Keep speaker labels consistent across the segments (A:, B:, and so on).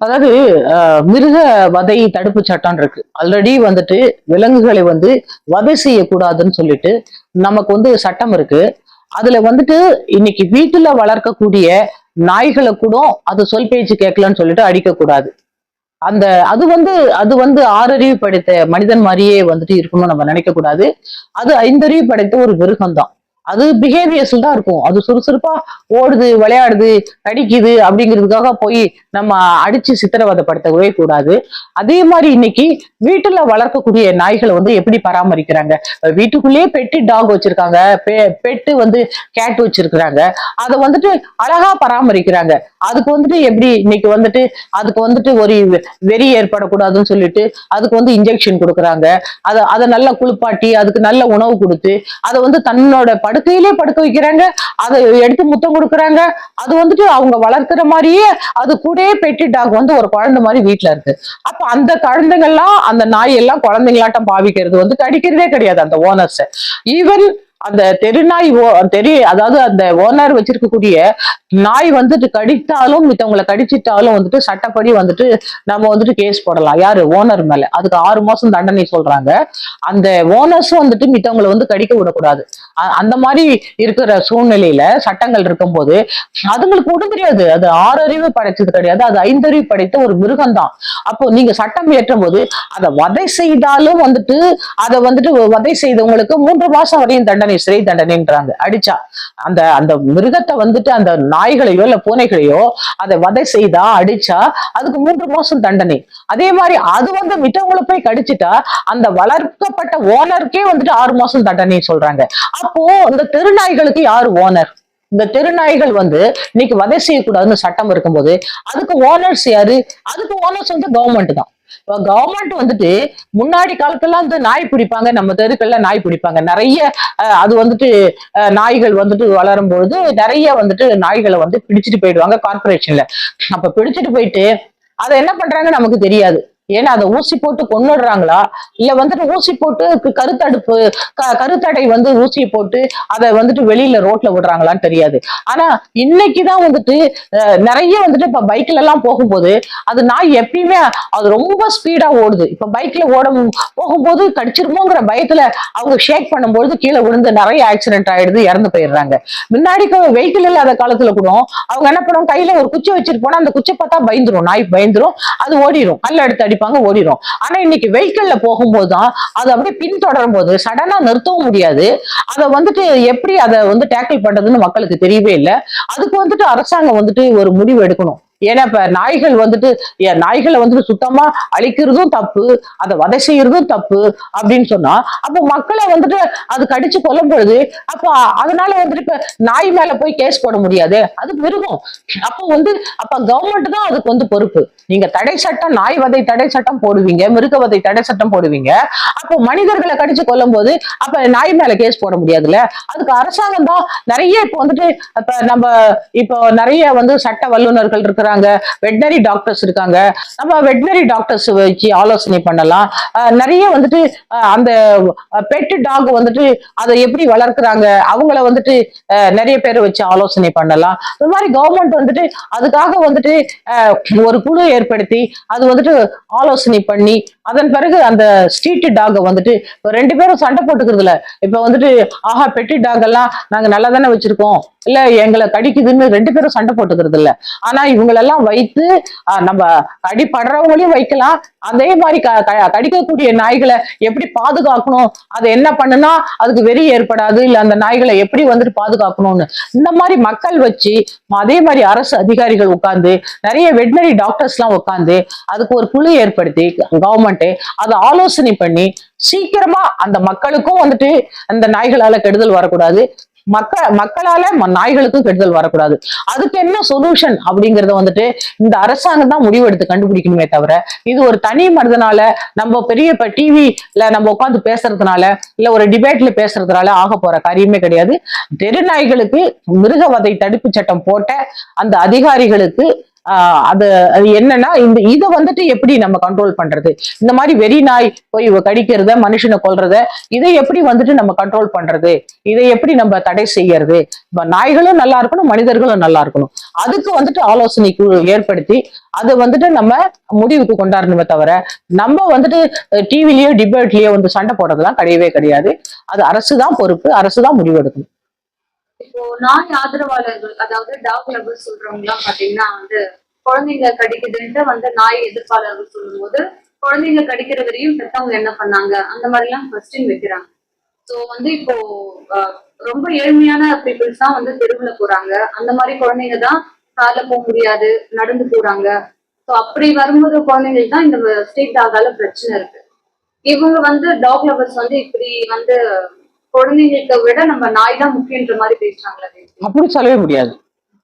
A: அதாவது மிருக வதை தடுப்பு சட்டம் இருக்கு. ஆல்ரெடி வந்துட்டு விலங்குகளை வந்து வதை செய்யக்கூடாதுன்னு சொல்லிட்டு நமக்கு வந்து சட்டம் இருக்கு. அதுல வந்துட்டு இன்னைக்கு வீட்டுல வளர்க்கக்கூடிய நாய்களை கூட அது சொல் பேச்சு கேட்கலன்னு சொல்லிட்டு அடிக்கக்கூடாது. அந்த அது வந்து அது வந்து ஆறறிவு படைத்த மனிதன் மாதிரியே வந்துட்டு இருக்கணும்னு நம்ம நினைக்க கூடாது அது ஐந்தறிவு படைத்த ஒரு மிருகம் தான் அது பிஹேவியர்ஸ்ல தான் இருக்கும். அது சுறுசுறுப்பா ஓடுது விளையாடுது கடிக்குது அப்படிங்கிறதுக்காக போய் நம்ம அடிச்சு சித்திரவதைப்படுத்தவே கூடாது. அதே மாதிரி இன்னைக்கு வீட்டுல வளர்க்கக்கூடிய நாய்களை வந்து எப்படி பராமரிக்கிறாங்க? வீட்டுக்குள்ளேயே பெட்டு டாக் வச்சிருக்காங்க பெட்டு வந்து கேட் வச்சிருக்கிறாங்க. அதை வந்துட்டு அழகா பராமரிக்கிறாங்க. அதுக்கு வந்துட்டு எப்படி இன்னைக்கு வந்துட்டு அதுக்கு வந்துட்டு ஒரு வெறி ஏற்படக்கூடாதுன்னு சொல்லிட்டு அதுக்கு வந்து இன்ஜெக்ஷன் கொடுக்குறாங்க. அதை அதை நல்லா குளிப்பாட்டி அதுக்கு நல்ல உணவு கொடுத்து அதை வந்து தன்னோட படுக்கையிலே படுக்க வைக்கிறாங்க. அதை எடுத்து முத்தம் கொடுக்குறாங்க. அது வந்துட்டு அவங்க வளர்க்குற மாதிரியே அது கூடயே பெட்டி டாக் வந்து ஒரு குழந்தை மாதிரி வீட்டுல இருக்கு. அப்ப அந்த குழந்தைங்கள்லாம் அந்த நாய் எல்லாம் குழந்தைங்களாட்டம் பாவிக்கிறது வந்து கடிக்கிறதே கிடையாது அந்த ஓனர்ஸ் ஈவன் அந்த தெருநாய் ஓ- தெரு அதாவது அந்த ஓனர் வச்சிருக்கக்கூடிய நாய் வந்துட்டு கடித்தாலும் மித்தவங்களை கடிச்சிட்டாலும் வந்துட்டு சட்டப்படி வந்துட்டு நம்ம வந்துட்டு கேஸ் போடலாம். யாரு? ஓனர் மேல. அதுக்கு ஆறு மாசம் தண்டனை சொல்றாங்க. அந்த ஓனர்ஸும் வந்துட்டு மித்தவங்களை வந்து கடிக்க விடக்கூடாது. அந்த மாதிரி இருக்கிற சூழ்நிலையில சட்டங்கள் இருக்கும்போது அதுங்களுக்கு ஒன்றும் தெரியாது. அது ஆறறிவு படைச்சது கிடையாது. அது ஐந்தறிவு படைத்த ஒரு மிருகம் தான் அப்போ நீங்க சட்டம் இயற்றும் போது அதை வதை செய்தாலும் வந்துட்டு அதை வந்துட்டு வதை செய்தவங்களுக்கு மூன்று மாசம் வரையும் தண்டனை சிறை தண்டனைன்றாங்க. அடிச்சா அந்த அந்த மிருகத்தை வந்துட்டு அந்த நாய்களையோ இல்ல பூனைகளையோ அதை வதை செய்தா அடிச்சா அதுக்கு மூன்று மாசம் தண்டனை. அதே மாதிரி அது வந்து மிட்டவங்களை போய் கடிச்சிட்டா அந்த வளர்க்கப்பட்ட ஓனருக்கே வந்துட்டு ஆறு மாசம் தண்டனை சொல்றாங்க. அப்போ இந்த தெருநாய்களுக்கு யாரு ஓனர்? இந்த தெருநாய்கள் வந்து இன்னைக்கு வதை செய்யக்கூடாதுன்னு சட்டம் இருக்கும்போது அதுக்கு ஓனர்ஸ் யாரு? அதுக்கு ஓனர்ஸ் வந்து கவர்மெண்ட் தான். கவர்மெண்ட் வந்துட்டு முன்னாடி காலத்துலாம் வந்து நாய் பிடிப்பாங்க. நம்ம தெருக்கள்ல நாய் பிடிப்பாங்க. நிறைய அஹ், அது வந்துட்டு நாய்கள் வந்துட்டு வளரும் பொழுது நிறைய வந்துட்டு நாய்களை வந்து பிடிச்சிட்டு போயிடுவாங்க கார்பரேஷன்ல அப்ப பிடிச்சிட்டு போயிட்டு அதை என்ன பண்றாங்க நமக்கு தெரியாது. ஏன்னா அதை ஊசி போட்டு கொண்டுடுறாங்களா இல்ல வந்துட்டு ஊசி போட்டு கருத்தடுப்பு கருத்தடை வந்து ஊசியை போட்டு அதை வந்துட்டு வெளியில ரோட்ல விடுறாங்களான்னு தெரியாது. ஆனா இன்னைக்குதான் வந்துட்டு நிறைய வந்துட்டு இப்ப பைக்ல எல்லாம் போகும்போது அது நாய் எப்பயுமே அது ரொம்ப ஸ்பீடா ஓடுது. இப்ப பைக்ல ஓட போகும்போது கடிச்சிருமோங்கிற பயத்துல அவங்க ஷேக் பண்ணும்போது கீழே விழுந்து நிறைய ஆக்சிடென்ட் ஆயிடுது இறந்து போயிடுறாங்க. முன்னாடி வெஹிக்கிள் இல்லாத காலத்துல கூட அவங்க என்ன பண்ணுவோம் கையில ஒரு குச்சி வச்சிருப்போம்னா அந்த குச்சை பார்த்தா பயந்துரும் நாய் பயந்துரும் அது ஓடிடும் கல்ல எடுத்து அடிப்பாங்க ஓடிடும் ஆனா இன்னைக்கு வெஹிக்கிள்ல போகும்போது தான் அது அப்படியே பின்தொடரும் போது சடனா நிறுத்தவும் முடியாது. அதை வந்துட்டு எப்படி அதை வந்து டேக்கிள் பண்றதுன்னு மக்களுக்கு தெரியவே இல்லை. அதுக்கு வந்துட்டு அரசாங்கம் வந்துட்டு ஒரு முடிவு எடுக்கணும். ஏன்னா இப்ப நாய்கள் வந்துட்டு ஏன் நாய்களை வந்துட்டு சுத்தமா அழிக்கிறதும் தப்பு அதை வதை செய்யறதும் தப்பு அப்படின்னு சொன்னா அப்போ மக்களை வந்துட்டு அது கடிச்சு கொல்லும் பொழுது அப்ப அதனால வந்துட்டு இப்ப நாய் மேல போய் கேஸ் போட முடியாது. அது மிருகம் அப்போ வந்து அப்ப கவர்மெண்ட் தான் அதுக்கு வந்து பொறுப்பு. நீங்க தடை சட்டம் நாய் வதை தடை சட்டம் போடுவீங்க மிருக வதை தடை சட்டம் போடுவீங்க. அப்போ மனிதர்களை கடிச்சு கொல்லும் போது அப்ப நாய் மேல கேஸ் போட முடியாதுல்ல? அதுக்கு அரசாங்கம் தான் நிறைய இப்போ வந்துட்டு இப்ப நம்ம இப்போ நிறைய வந்து சட்ட வல்லுநர்கள் இருக்கிறாங்க வெட்னரி டாக்டர்ஸ் இருக்காங்க. நம்ம வெட்னரி டாக்டர்ஸ் வச்சு ஆலோசனை பண்ணலாம். நிறைய வந்துட்டு அந்த பெட் டாக் வந்துட்டு அதை எப்படி வளர்க்குறாங்க அவங்கள வந்துட்டு நிறைய பேர் வச்சு ஆலோசனை பண்ணலாம். இந்த மாதிரி கவர்மெண்ட் வந்துட்டு அதுக்காக வந்துட்டு ஒரு குழு ஏற்படுத்தி அது வந்துட்டு ஆலோசனை பண்ணி அதன் பிறகு அந்த ஸ்ட்ரீட் டாகை வந்துட்டு இப்போ ரெண்டு பேரும் சண்டை போட்டுக்கிறதுல. இப்போ வந்துட்டு ஆஹா பெட்டி டாக் எல்லாம் நாங்கள் நல்லா தானே வச்சிருக்கோம். இல்ல எங்களை கடிக்குதுன்னு ரெண்டு பேரும் சண்டை போட்டுக்கிறது இல்ல. ஆனா இவங்களெல்லாம் வைத்து நம்ம கடிப்படுறவங்களையும் வைக்கலாம். அதே மாதிரி க- கடிக்கக்கூடிய நாய்களை எப்படி பாதுகாக்கணும்? அதை என்ன பண்ணுனா அதுக்கு வெறி ஏற்படாது. இல்ல அந்த நாய்களை எப்படி வந்துட்டு பாதுகாக்கணும்னு. இந்த மாதிரி மக்கள் வச்சு அதே மாதிரி அரசு அதிகாரிகள் உட்கார்ந்து நிறைய வெட்டினரி டாக்டர்ஸ் எல்லாம் உட்கார்ந்து அதுக்கு ஒரு குழு ஏற்படுத்தி கவர்மெண்ட் அதை ஆலோசனை பண்ணி சீக்கிரமா அந்த மக்களுக்கும் வந்துட்டு அந்த நாய்களால கெடுதல் வரக்கூடாது. மக்க மக்களால நாய்களுக்கு கெடுதல் வரக்கூடாது. அதுக்கு என்ன சொல்யூஷன் அப்படிங்கறத வந்துட்டு இந்த அரசாங்கம் தான் முடிவெடுத்து கண்டுபிடிக்கணுமே தவிர இது ஒரு தனி மனிதனால நம்ம பெரிய இப்ப டிவில நம்ம உட்காந்து பேசுறதுனால இல்ல ஒரு டிபேட்ல பேசுறதுனால ஆக போற காரியமே கிடையாது. தெரு நாய்களுக்கு மிருகவதை தடுப்பு சட்டம் போட்ட அந்த அதிகாரிகளுக்கு அது அது என்னன்னா இந்த இதை வந்துட்டு எப்படி நம்ம கண்ட்ரோல் பண்றது? இந்த மாதிரி வெறி நாய் போய் கடிக்கிறத மனுஷனை கொல்றத இதை எப்படி வந்துட்டு நம்ம கண்ட்ரோல் பண்றது? இதை எப்படி நம்ம தடை செய்யறது? இப்ப நாய்களும் நல்லா இருக்கணும் மனிதர்களும் நல்லா இருக்கணும். அதுக்கு வந்துட்டு ஆலோசனை குழு ஏற்படுத்தி அதை வந்துட்டு நம்ம முடிவுக்கு கொண்டாடணுமே தவிர நம்ம வந்துட்டு டிவிலயோ டிபேட்லயோ வந்து சண்டை போடுறதுலாம் கிடையவே கிடையாது. அது அரசு தான் பொறுப்பு அரசு தான் முடிவெடுக்கணும்.
B: இப்போ நாய் ஆதரவாளர்கள் அதாவது டாக் லவர்ஸ் சொல்றவங்க எல்லாம் பாத்தீங்கன்னா வந்து குழந்தைங்க கடிக்குதுன்ட்டு வந்து நாய் எதிர்ப்பாளர்கள் சொல்லும்போது குழந்தைங்க கடிக்கிற வரையும் பெத்தவங்க என்ன பண்ணாங்க? அந்த மாதிரி எல்லாம் கொஸ்டின் வைக்கிறாங்க. ஸோ வந்து இப்போ ரொம்ப ஏழ்மையான பீப்புள்ஸ் தான் வந்து தெருவுல போறாங்க. அந்த மாதிரி குழந்தைங்க தான் கால போக முடியாது நடந்து போறாங்க. ஸோ அப்படி வரும்போது குழந்தைங்களுக்கு தான் இந்த ஸ்ட்ரீட் டாகால பிரச்சனை இருக்கு. இவங்க வந்து டாக் லவர்ஸ் வந்து இப்படி வந்து குழந்தைங்களுக்கு விட நம்ம நாய் தான் முக்கியன்ற மாதிரி பேசுறாங்களே
A: அப்படி சொல்லவே முடியாது.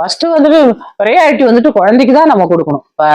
A: ஃபர்ஸ்ட் வந்துட்டு ப்ரையாரிட்டி வந்துட்டு குழந்தைக்கு தான் நம்ம கொடுக்கணும். இப்போ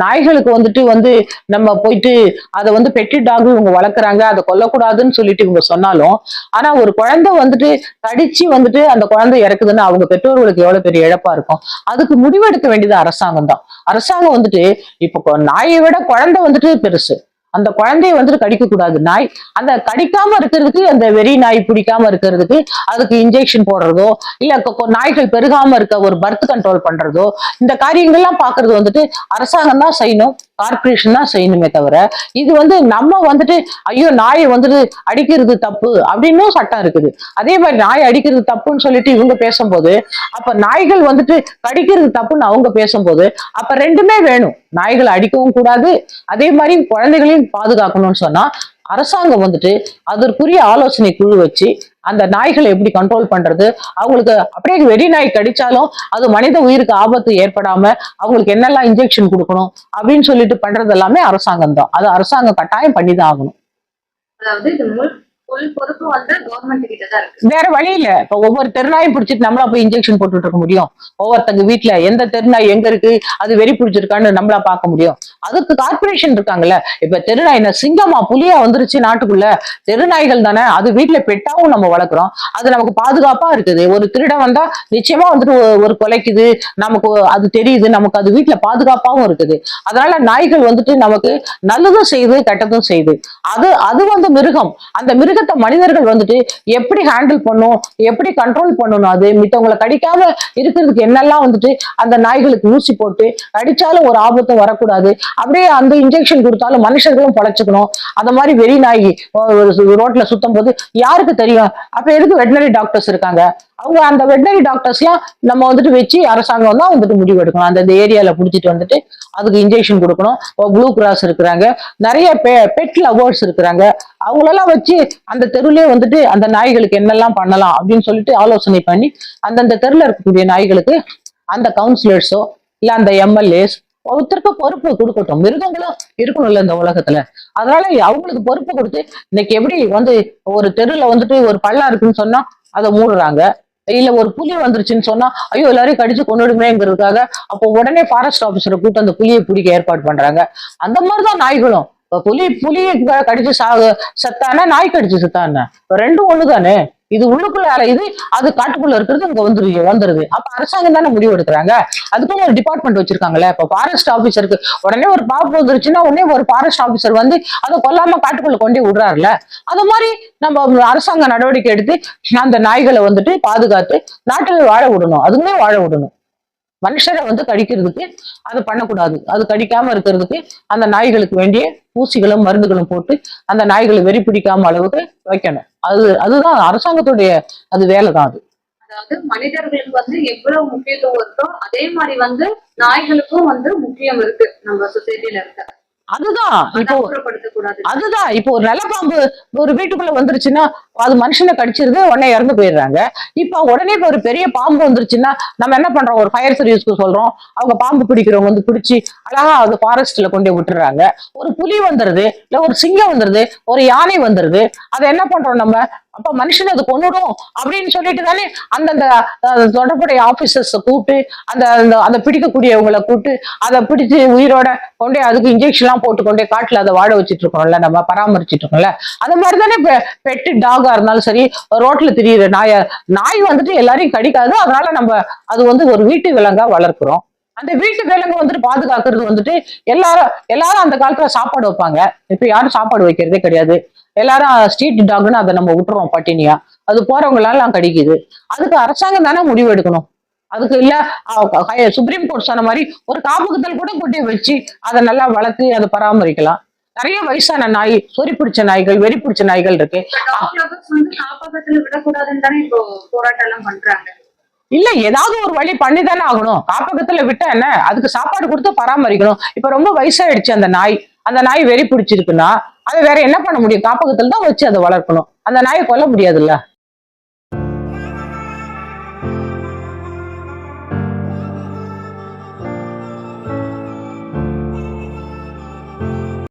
A: நாய்களுக்கு வந்துட்டு வந்து நம்ம போயிட்டு அதை வந்து பெட்டி டாக் இவங்க வளர்க்குறாங்க அதை கொல்லக்கூடாதுன்னு சொல்லிட்டு இவங்க சொன்னாலும் ஆனா ஒரு குழந்தை வந்துட்டு கடிச்சு வந்துட்டு அந்த குழந்தை இறக்குதுன்னா அவங்க பெற்றோர்களுக்கு எவ்வளவு பெரிய இழப்பா இருக்கும்? அதுக்கு முடிவெடுக்க வேண்டியது அரசாங்கம் தான். அரசாங்கம் வந்துட்டு இப்போ நாயை விட குழந்தை வந்துட்டு பெருசு. அந்த குழந்தைய வந்துட்டு கடிக்க கூடாது நாய் அந்த கடிக்காம இருக்கிறதுக்கு அந்த வெறி நாய் பிடிக்காம இருக்கிறதுக்கு அதுக்கு இன்ஜெக்ஷன் போடுறதோ இல்ல நாய்கள் பெருகாம இருக்க ஒரு பர்த் கண்ட்ரோல் பண்றதோ இந்த காரியங்கள்லாம் பாக்குறது வந்துட்டு அரசாங்கம் தான் செய்யணும் கார்பரேஷன் தான் செய்யணுமே தவிர இது வந்து நம்ம வந்துட்டு ஐயோ நாயை வந்துட்டு அடிக்கிறது தப்பு அப்படின்னும் சட்டம் இருக்குது. அதே மாதிரி நாய் அடிக்கிறது தப்புன்னு சொல்லிட்டு இவங்க பேசும்போது அப்ப நாய்கள் வந்துட்டு கடிக்கிறது தப்புன்னு அவங்க பேசும்போது அப்ப ரெண்டுமே வேணும். நாய்களை அடிக்கவும் கூடாது. அதே மாதிரி குழந்தைகளையும் பாதுகாக்கணும்னு சொன்னா அரசாங்கம் வந்துட்டு அதற்குரிய ஆலோசனை குழு வச்சு அந்த நாய்களை எப்படி கண்ட்ரோல் பண்றது? அவங்களுக்கு அப்படியே வெறி நாய் கடிச்சாலும் அது மனித உயிருக்கு ஆபத்து ஏற்படாம அவங்களுக்கு என்னெல்லாம் இன்ஜெக்ஷன் கொடுக்கணும் அப்படின்னு சொல்லிட்டு பண்றது எல்லாமே அரசாங்கம் தான். அது அரசாங்கம் கட்டாயம் பண்ணிதான் ஆகணும்.
B: அதாவது பொறுப்பு வந்து கவர்மெண்ட்
A: வேற வழி இல்ல. இப்ப ஒவ்வொரு தெருநாயும் பிடிச்சிட்டு நம்மளா போய் இன்ஜெக்ஷன் போட்டுட்டு இருக்க முடியும். ஒவ்வொருத்தங்க வீட்டுல எந்த தெருநாய் எங்க இருக்கு அது வெறி பிடிச்சிருக்கான்னு நம்மளா பார்க்க முடியும். அதுக்கு கார்பரேஷன் இருக்காங்கல்ல. இப்ப தெருநாய் என்ன சிங்கமா புலியா வந்துருச்சு நாட்டுக்குள்ள. தெருநாய்கள் தானே அது வீட்டுல பெட்டாவும் நம்ம வளர்க்குறோம். அது நமக்கு பாதுகாப்பா இருக்குது. ஒரு திருடன் வந்தா நிச்சயமா வந்துட்டு ஒரு- கொலைக்குது. நமக்கு அது தெரியுது. நமக்கு அது வீட்டுல பாதுகாப்பாவும் இருக்குது. அதனால நாய்கள் வந்துட்டு நமக்கு நல்லதும் செய்யுது கெட்டதும் செய்யுது அது அது வந்து மிருகம். அந்த மிருகம் மிருகத்தை மனிதர்கள் வந்துட்டு எப்படி ஹேண்டில் பண்ணும் எப்படி கண்ட்ரோல் பண்ணணும் அது மித்தவங்களை கடிக்காம இருக்கிறதுக்கு என்னெல்லாம் வந்துட்டு அந்த நாய்களுக்கு ஊசி போட்டு கடிச்சாலும் ஒரு ஆபத்தும் வரக்கூடாது. அப்படியே அந்த இன்ஜெக்ஷன் கொடுத்தாலும் மனுஷர்களும் பழச்சுக்கணும். அந்த மாதிரி வெறி நாய் ரோட்ல சுத்தும் போது யாருக்கு தெரியும்? அப்ப எதுக்கு வெட்டினரி டாக்டர்ஸ் இருக்காங்க? அவங்க அந்த வெட்டினரி டாக்டர்ஸ்லாம் நம்ம வந்துட்டு வச்சு அரசாங்கம் தான் வந்துட்டு முடிவு எடுக்கணும். அந்த ஏரியால புடிச்சிட்டு வந்துட்டு அதுக்கு இன்ஜெக்ஷன் கொடுக்கணும். ப்ளூ கிராஸ் இருக்கிறாங்க. நிறைய பெட் லவர்ஸ் இருக்கிறாங்க. அவங்களெல்லாம் வச்சு அந்த தெருவிலே வந்துட்டு அந்த நாய்களுக்கு என்னெல்லாம் பண்ணலாம் அப்படின்னு சொல்லிட்டு ஆலோசனை பண்ணி அந்தந்த தெருவில் இருக்கக்கூடிய நாய்களுக்கு அந்த கவுன்சிலர்ஸோ இல்லை அந்த எம்எல்ஏஸ் ஒருத்தருக்கு பொறுப்பு கொடுக்கட்டும். மிருகங்களும் இருக்கணும்ல இந்த உலகத்துல. அதனால அவங்களுக்கு பொறுப்பு கொடுத்து இன்னைக்கு எப்படி வந்து ஒரு தெருவில் வந்துட்டு ஒரு பள்ளம் இருக்குன்னு சொன்னா அதை மூடுறாங்க. இல்ல ஒரு புலி வந்துருச்சுன்னு சொன்னா ஐயோ எல்லாரையும் கடிச்சு கொண்டுடுமேங்கிறதுக்காக அப்போ உடனே ஃபாரஸ்ட் ஆபீசரை கூட்டு அந்த புலியை பிடிக்க ஏற்பாடு பண்றாங்க. அந்த மாதிரிதான் நாய்களும். இப்ப புலி புலியை கடிச்சு சா செத்தானா நாய் கடிச்சு செத்தானா இப்ப ரெண்டும் ஒண்ணுதானே? இது உள்ளுக்குள்ள அலையுது அது காட்டுக்குள்ள இருக்கிறது இங்க வந்துருது வந்துருது. அப்ப அரசாங்கம் தானே முடிவு எடுக்கிறாங்க? அதுக்கும் ஒரு டிபார்ட்மெண்ட் வச்சிருக்காங்கல்ல? இப்ப ஃபாரஸ்ட் ஆபீசருக்கு உடனே ஒரு பாப்பு வந்துருச்சுன்னா உடனே ஒரு ஃபாரஸ்ட் ஆபீசர் வந்து அதை கொல்லாம காட்டுக்குள்ள கொண்டே விடுறாருல அது மாதிரி நம்ம அரசாங்க நடவடிக்கை எடுத்து அந்த நாய்களை வந்துட்டு பாதுகாத்து நாட்டில் வாழ விடணும். அதுவுமே வாழ விடணும். மனுஷரை வந்து கடிக்கிறதுக்கு அது பண்ணக்கூடாது. அது கடிக்காம இருக்கிறதுக்கு அந்த நாய்களுக்கு வேண்டிய ஊசிகளும் மருந்துகளும் போட்டு அந்த நாய்களை வெறி பிடிக்காம அளவுக்கு வைக்கணும். அது அதுதான் அரசாங்கத்துடைய அது வேலை தான் அது.
B: அதாவது மனிதர்களுக்கு வந்து எவ்வளவு முக்கியத்துவம் இருக்கோ அதே மாதிரி வந்து நாய்களுக்கும் வந்து முக்கியம் இருக்கு நம்ம சொசைட்டில இருக்க.
A: அதுதான். இப்போ அதுதான். இப்போ ஒரு நிலப்பாம்பு ஒரு வீட்டுக்குள்ள வந்துருச்சுன்னா அது மனுஷனை கடிச்சிருது உடனே இறந்து போயிடுறாங்க. இப்போ உடனே இப்போ ஒரு பெரிய பாம்பு வந்துருச்சுன்னா நம்ம என்ன பண்றோம்? ஒரு ஃபயர் சர்வீஸ்க்கு சொல்றோம். அவங்க பாம்பு பிடிக்கிறவங்க வந்து பிடிச்சி அழகா அது ஃபாரஸ்ட்ல கொண்டு விட்டுறாங்க. ஒரு புலி வந்துருது இல்ல ஒரு சிங்கம் வந்துருது ஒரு யானை வந்துருது. அதை என்ன பண்றோம் நம்ம? அப்ப மனுஷன் அது கொண்டுடும் அப்படின்னு சொல்லிட்டு தானே அந்தந்த தொடர்புடைய ஆபீசர்ஸ் கூப்பிட்டு அந்த அந்த- அதை பிடிக்கக்கூடியவங்களை கூப்பிட்டு அதை பிடிச்சு உயிரோட கொண்டே அதுக்கு இன்ஜெக்ஷன்லாம் போட்டு கொண்டே காட்டுல அதை வாட வச்சுட்டு இருக்கோம்ல நம்ம பராமரிச்சிட்டு இருக்கோம்ல அந்த மாதிரி தானே பெட்டு டாகா இருந்தாலும் சரி ரோட்ல திரியிற நாய நாய் வந்துட்டு எல்லாரையும் கடிக்காது. அதனால நம்ம அது வந்து ஒரு வீட்டு விலங்கா வளர்க்குறோம். அந்த வீட்டு விலங்கு வந்துட்டு பாதுகாக்கிறது வந்துட்டு எல்லாரும் எல்லாரும் அந்த காலத்துல சாப்பாடு வைப்பாங்க. இப்ப யாரும் சாப்பாடு வைக்கிறதே கிடையாது. எல்லாரும் ஸ்ட்ரீட் டாக்னு அதை நம்ம விட்டுறோம் பட்டினியா. அது போறவங்களால கிடைக்குது. அதுக்கு அரசாங்கம் தானே முடிவு எடுக்கணும். அதுக்கு இல்ல சுப்ரீம் கோர்ட் சொன்ன மாதிரி ஒரு காப்பகத்தில் கூட கொண்டு வச்சு அதை நல்லா வளர்த்து அதை பராமரிக்கலாம். நிறைய வயசான நாய் சொறி பிடிச்ச நாய்கள் வெறி பிடிச்ச நாய்கள் இருக்கு. இல்ல ஏதாவது ஒரு வழி பண்ணிதானே ஆகணும். காப்பகத்துல விட்டா என்ன? அதுக்கு சாப்பாடு கொடுத்து பராமரிக்கணும். இப்ப ரொம்ப வயசாயிடுச்சு அந்த நாய். அந்த நாய் வெறி பிடிச்சிருக்குன்னா அதை வேற என்ன பண்ண முடியும்? காப்பகத்துல தான் வச்சு அதை வளர்க்கணும். அந்த நாயை கொல்ல முடியாதுல்ல?